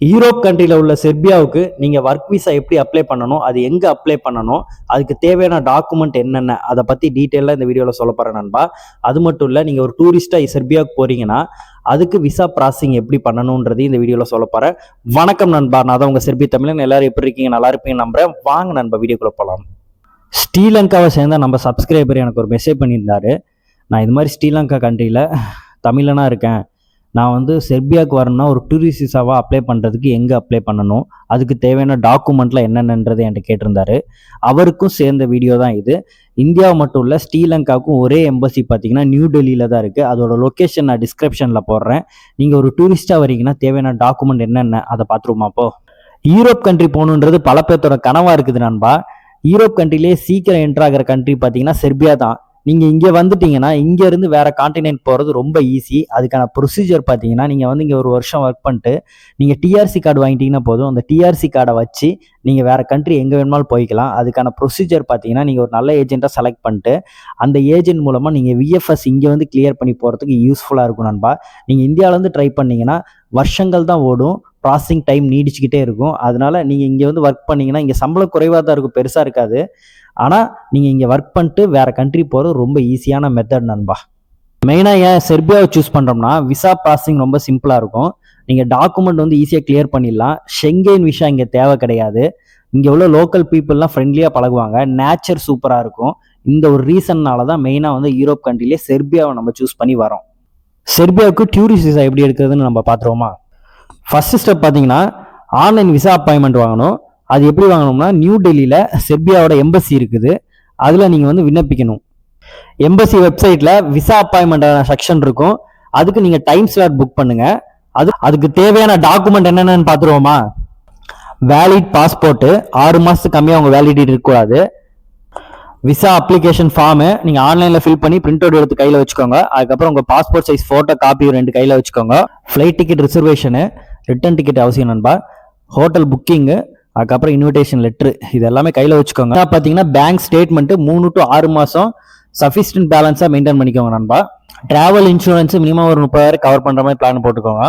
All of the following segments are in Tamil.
யூரோப் கண்ட்ரியில் உள்ள செர்பியாவுக்கு நீங்கள் ஒர்க் விசா எப்படி அப்ளை பண்ணணும் அது எங்கே அப்ளை பண்ணணும் அதுக்கு தேவையான டாக்குமெண்ட் என்னென்ன அதை பற்றி டீட்டெயிலாக இந்த வீடியோவில் சொல்ல போகிறேன் நண்பா. அது மட்டும் இல்லை நீங்கள் ஒரு டூரிஸ்ட்டாக செர்பியாவுக்கு போகிறீங்கன்னா அதுக்கு விசா ப்ராசஸிங் எப்படி பண்ணணுன்றது இந்த வீடியோவில் சொல்ல போகிறேன் வணக்கம் நண்பா நான் தான் உங்கள் செர்பி தமிழன். எல்லாரும் எப்படி இருக்கீங்க? நல்லா இருப்பீங்க நம்புறேன். வாங்க நண்பா வீடியோக்குள்ளே போகலாம் ஸ்ரீலங்காவை சேர்ந்த நம்ம சப்ஸ்கிரைபர் எனக்கு ஒரு மெசேஜ் பண்ணியிருந்தாரு. நான் இது மாதிரி ஸ்ரீலங்கா கண்ட்ரியில் தமிழனாக இருக்கேன். நான் வந்து செர்பியாவுக்கு வரணும்னா ஒரு டூரிஸ்ட் விசாவாக அப்ளை பண்ணுறதுக்கு எங்கே அப்ளை பண்ணணும்? அதுக்கு தேவையான டாக்குமெண்ட்லாம் என்னென்னன்றது என்கிட்ட கேட்டிருந்தாரு. அவருக்கும் சேர்ந்த வீடியோ தான் இது. இந்தியா மட்டும் இல்லை ஸ்ரீலங்காவுக்கும் ஒரே எம்பசி பார்த்தீங்கன்னா நியூ டெல்லியில் தான் இருக்குது அதோட லொக்கேஷன் நான் டிஸ்கிரிப்ஷனில் போடுறேன். நீங்கள் ஒரு டூரிஸ்ட்டாக வரீங்கன்னா தேவையான டாக்குமெண்ட் என்னென்ன அதை பார்த்துருமா அப்போ யூரோப் கண்ட்ரி போகணுன்றது பல பேர்த்தோட கனவாக இருக்குது நண்பா. யூரோப் கண்ட்ரிலேயே சீக்கிரம் என்ட்ராகிற கண்ட்ரி பார்த்தீங்கன்னா செர்பியா தான். நீங்கள் இங்கே வந்துட்டீங்கன்னா இங்கேருந்து வேறு காண்டினென்ட் போகிறது ரொம்ப ஈஸி அதுக்கான ப்ரொசீஜர் பார்த்தீங்கன்னா நீங்கள் வந்து இங்கே ஒரு வருஷம் ஒர்க் பண்ணிட்டு நீங்கள் டிஆர்சி கார்டு வாங்கிட்டீங்கன்னா போதும். அந்த டிஆர்சி கார்டை வச்சு நீங்கள் வேறு கண்ட்ரி எங்கே வேணுமாலும் போய்க்கலாம். அதுக்கான ப்ரொசீஜர் பார்த்தீங்கன்னா நீங்கள் ஒரு நல்ல ஏஜென்ட்டாக செலக்ட் பண்ணிட்டு அந்த ஏஜென்ட் மூலமாக நீங்கள் விஎஃப்எஸ் இங்கே வந்து கிளியர் பண்ணி போகிறதுக்கு யூஸ்ஃபுல்லாக இருக்கும் நண்பா. நீங்கள் இந்தியாவிலேருந்து ட்ரை பண்ணீங்கன்னா வருஷங்கள் தான் ஓடும். ப்ராசஸிங் டைம் நீடிச்சுக்கிட்டே இருக்கும். அதனால நீங்கள் இங்கே வந்து ஒர்க் பண்ணீங்கன்னா இங்கே சம்பளம் குறைவாக தான் இருக்கும். பெருசாக இருக்காது. ஆனால் நீங்கள் இங்கே ஒர்க் பண்ணிட்டு வேறு கண்ட்ரி போகிறது ரொம்ப ஈஸியான மெத்தட் நண்பா. மெயினாக ஏன் செர்பியாவை சூஸ் பண்ணுறோம்னா விசா ப்ராசஸிங் ரொம்ப சிம்பிளாக இருக்கும். நீங்கள் டாக்குமெண்ட் வந்து ஈஸியாக கிளியர் பண்ணிடலாம். ஷெங்கேன் விஷயம் இங்கே தேவை கிடையாது. இங்கே உள்ள லோக்கல் பீப்புளெலாம் ஃப்ரெண்ட்லியாக பழகுவாங்க. நேச்சர் சூப்பராக இருக்கும். இந்த ஒரு ரீசன்னால தான் மெயினாக வந்து யூரோப் கண்ட்ரிலே செர்பியாவை நம்ம சூஸ் பண்ணி வரோம் செர்பியாவுக்கு டூரிஸ்ட் விசா எப்படி எடுக்கிறதுன்னு நம்ம பார்த்துருவோமா? ஃபஸ்ட்டு ஸ்டெப் பார்த்தீங்கன்னா ஆன்லைன் விசா அப்பாயின்மெண்ட் வாங்கணும். அது எப்படி வாங்கணும்னா நியூ டெல்லியில் செப்பியாவோட எம்பசி இருக்குது. அதில் நீங்கள் வந்து விண்ணப்பிக்கணும். எம்பசி வெப்சைட்டில் விசா அப்பாயின்மெண்ட் செக்ஷன் இருக்கும். அதுக்கு நீங்கள் டைம் ஸ்லாட் புக் பண்ணுங்கள் அது அதுக்கு தேவையான டாக்குமெண்ட் என்னென்னு பார்த்துருவோமா? வேலிட் பாஸ்போர்ட்டு ஆறு மாதத்துக்கு கம்மியாக உங்கள் வேலிடிட்டி இருக்கக்கூடாது. விசா அப்ளிகேஷன் ஃபார்மு நீங்கள் ஆன்லைனில் ஃபில் பண்ணி பிரிண்ட் அவுட் எடுத்து கையில் வச்சுக்கோங்க. அதுக்கப்புறம் உங்கள் பாஸ்போர்ட் சைஸ் ஃபோட்டோ காப்பி ரெண்டு கையில் வச்சுக்கோங்க. Flight ticket reservation return ticket அவசியம் நண்பா ஹோட்டல் புக்கிங்கு அதுக்கப்புறம் இன்விடேஷன் லெட்ரு இது எல்லாமே கையில் வச்சுக்கோங்க. பார்த்தீங்கன்னா பேங்க் ஸ்டேட்மெண்ட்டு மூணு டு ஆறு மாதம் சஃபிஷியன்ட் பேலன்ஸாக மெயின்டைன் பண்ணிக்கோங்க நண்பா. ட்ராவல் இன்சூரன்ஸு மினிமம் ஒரு முப்பதாயிரம் கவர் பண்ணுற மாதிரி பிளான் போட்டுக்கோங்க.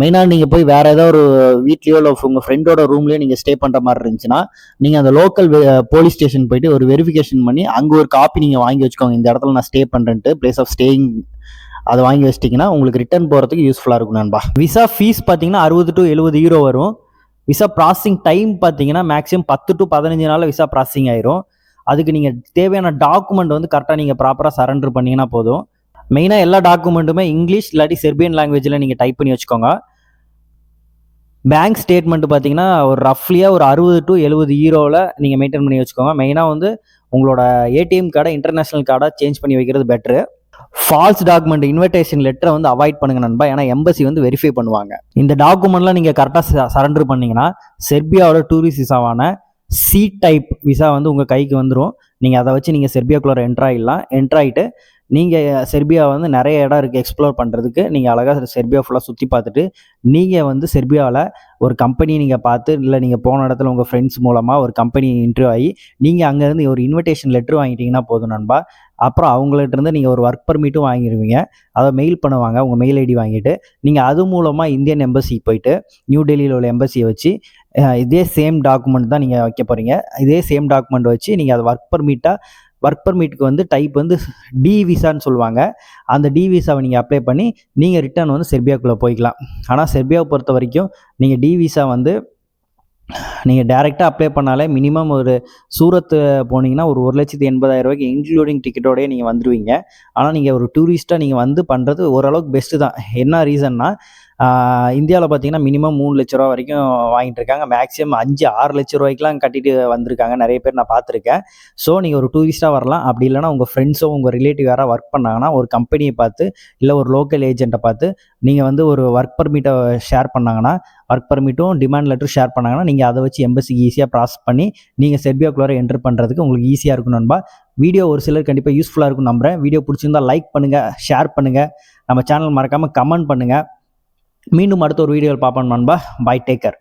மெயினாக நீங்கள் போய் வேறு ஏதோ ஒரு வீட்லேயோ இல்லை உங்கள் ஃப்ரெண்டோட ரூம்லேயோ நீங்கள் ஸ்டே பண்ணுற மாதிரி இருந்துச்சுன்னா நீங்கள் அந்த லோக்கல் போலீஸ் ஸ்டேஷன் போயிட்டு ஒரு வெரிஃபிகேஷன் பண்ணி அங்கே ஒரு காப்பி நீங்கள் வாங்கி வச்சுக்கோங்க. இந்த இடத்துல நான் ஸ்டே பண்ணுறேன்ட்டு பிளேஸ் ஆஃப் ஸ்டேயிங் அதை வாங்கி வச்சிட்டிங்கன்னா உங்களுக்கு ரிட்டர்ன் போகிறதுக்கு யூஸ்ஃபுல்லாக இருக்கும் நண்பா. விசா ஃபீஸ் பார்த்தீங்கன்னா அறுபது டு எழுபது யூரோ வரும். விசா ப்ராசஸிங் டைம் பார்த்தீங்கன்னா மேக்ஸிமம் பத்து டு பதினஞ்சு நாளில் விசா ப்ராசஸிங் ஆயிரும். அதுக்கு நீங்கள் தேவையான டாக்குமெண்ட் வந்து கரெக்டாக நீங்கள் ப்ராப்பராக சரண்டர் பண்ணிங்கன்னா போதும். மெயினாக எல்லா டாக்குமெண்ட்டுமே இங்கிலீஷ் இல்லாட்டி செர்பியன் லாங்குவேஜில் நீங்கள் டைப் பண்ணி வச்சுக்கோங்க. பேங்க் ஸ்டேட்மெண்ட் பார்த்தீங்கன்னா ஒரு ரஃப்லியாக ஒரு அறுபது டு எழுபது ஈரோவில் நீங்கள் மெயின்டைன் பண்ணி வச்சுக்கோங்க. மெயினாக வந்து உங்களோட ஏடிஎம் கார்டை இன்டர்நேஷ்னல் கார்டாக சேஞ்ச் பண்ணி வைக்கிறது பெட்ரு ஃபால்ஸ் டாக்குமெண்ட் இன்விடேஷன் லெட்டரை வந்து அவாய்ட் பண்ணுங்க நண்பா. ஏன்னா எம்பசி வந்து வெரிஃபை பண்ணுவாங்க. இந்த டாக்குமெண்ட்லாம் நீங்கள் கரெக்டாக சரண்டர் பண்ணீங்கன்னா செர்பியாவோட டூரிஸ்ட் விசாவான சி டைப் விசா வந்து உங்கள் கைக்கு வந்துடும் நீங்கள் அதை வச்சு நீங்கள் செர்பியாக்குள்ளே என்ட்ரு ஆகிடலாம் என்ட்ரு ஆகிட்டு நீங்கள் செர்பியா வந்து நிறைய இடம் இருக்குது எக்ஸ்ப்ளோர் பண்ணுறதுக்கு நீங்கள் அழகாக செர்பியா ஃபுல்லாக சுற்றி பார்த்துட்டு நீங்கள் வந்து செர்பியாவில் ஒரு கம்பெனி நீங்கள் பார்த்து இல்லை நீங்கள் போன இடத்துல உங்கள் ஃப்ரெண்ட்ஸ் மூலமாக ஒரு கம்பெனி இன்டர்வியூ ஆகி நீங்கள் அங்கேருந்து ஒரு இன்விடேஷன் லெட்ரு வாங்கிட்டீங்கன்னா போதும் நண்பா. அப்புறம் அவங்கள்ட்ட இருந்து நீங்கள் ஒரு ஒர்க் பர்மிட்டும் வாங்கிடுவீங்க அதை மெயில் பண்ணுவாங்க உங்கள் மெயில் ஐடி வாங்கிட்டு. நீங்கள் அது மூலமாக இந்தியன் எம்பசி போயிட்டு நியூ டெல்லியில் உள்ள எம்பசியை வச்சு இதே சேம் டாக்குமெண்ட் தான் நீங்கள் வைக்க போகிறீங்க இதே சேம் டாக்குமெண்ட் வச்சு நீங்கள் அதை ஒர்க் பர்மிட்டாக ஒர்க் பர்மிட்டுக்கு வந்து டைப் வந்து டி விசான்னு சொல்லுவாங்க. அந்த டி விசாவை நீங்கள் அப்ளை பண்ணி நீங்கள் ரிட்டர்ன் வந்து செர்பியாக்குள்ளே போய்க்கலாம். ஆனால் செர்பியாவை பொறுத்த வரைக்கும் நீங்கள் டி விசா வந்து நீங்கள் டேரெக்டாக அப்ளை பண்ணாலே மினிமம் ஒரு சூரத்து போனீங்கன்னா ஒரு ஒரு லட்சத்தி எண்பதாயிரம் ரூபாய்க்கு இன்க்ளூடிங் டிக்கெட்டோடய நீங்கள் வந்துடுவீங்க ஆனால் நீங்கள் ஒரு டூரிஸ்ட்டாக நீங்கள் வந்து பண்ணுறது ஓரளவுக்கு பெஸ்ட்டு தான். என்ன ரீசன்னா இந்தியாவில் பார்த்தீங்கன்னா மினிமம் மூணு லட்ச ரூபா வரைக்கும் வாங்கிட்டு இருக்காங்க. மேக்ஸிமம் அஞ்சு ஆறு லட்ச ரூபாய்க்குலாம் கட்டிட்டு வந்திருக்காங்க. நிறைய பேர் நான் பார்த்துருக்கேன் ஸோ நீங்கள் ஒரு டூரிஸ்ட்டாக வரலாம். அப்படி இல்லைனா உங்கள் ஃப்ரெண்ட்ஸோ உங்கள் ரிலேட்டிவ் யாராவது ஒர்க் பண்ணாங்கன்னா ஒரு கம்பெனியை பார்த்து இல்லை ஒரு லோக்கல் ஏஜென்ட்டை பார்த்து நீங்கள் வந்து ஒரு ஒர்க் பர்மிட்டை ஷேர் பண்ணாங்கன்னா ஒர்க் பர்மிட்டும் டிமாண்ட் லெட்டரும் ஷேர் பண்ணாங்கன்னா நீங்கள் அதை வச்சு எம்பசிக்கு ஈஸியாக ப்ராசஸ் பண்ணி நீங்கள் செர்பியாக்குள்ளார என்ட்ரு பண்ணுறதுக்கு உங்களுக்கு ஈஸியாக இருக்கும் நண்பா. வீடியோ ஒரு சிலர் கண்டிப்பாக யூஸ்ஃபுல்லாக இருக்கும் நம்புகிறேன் வீடியோ பிடிச்சிருந்தா லைக் பண்ணுங்கள் ஷேர் பண்ணுங்கள் நம்ம சேனல் மறக்காமல் கமெண்ட் பண்ணுங்கள் மீண்டும் அடுத்த ஒரு வீடியோவில் பார்ப்போம் நண்பா. பாய் டேக்கர்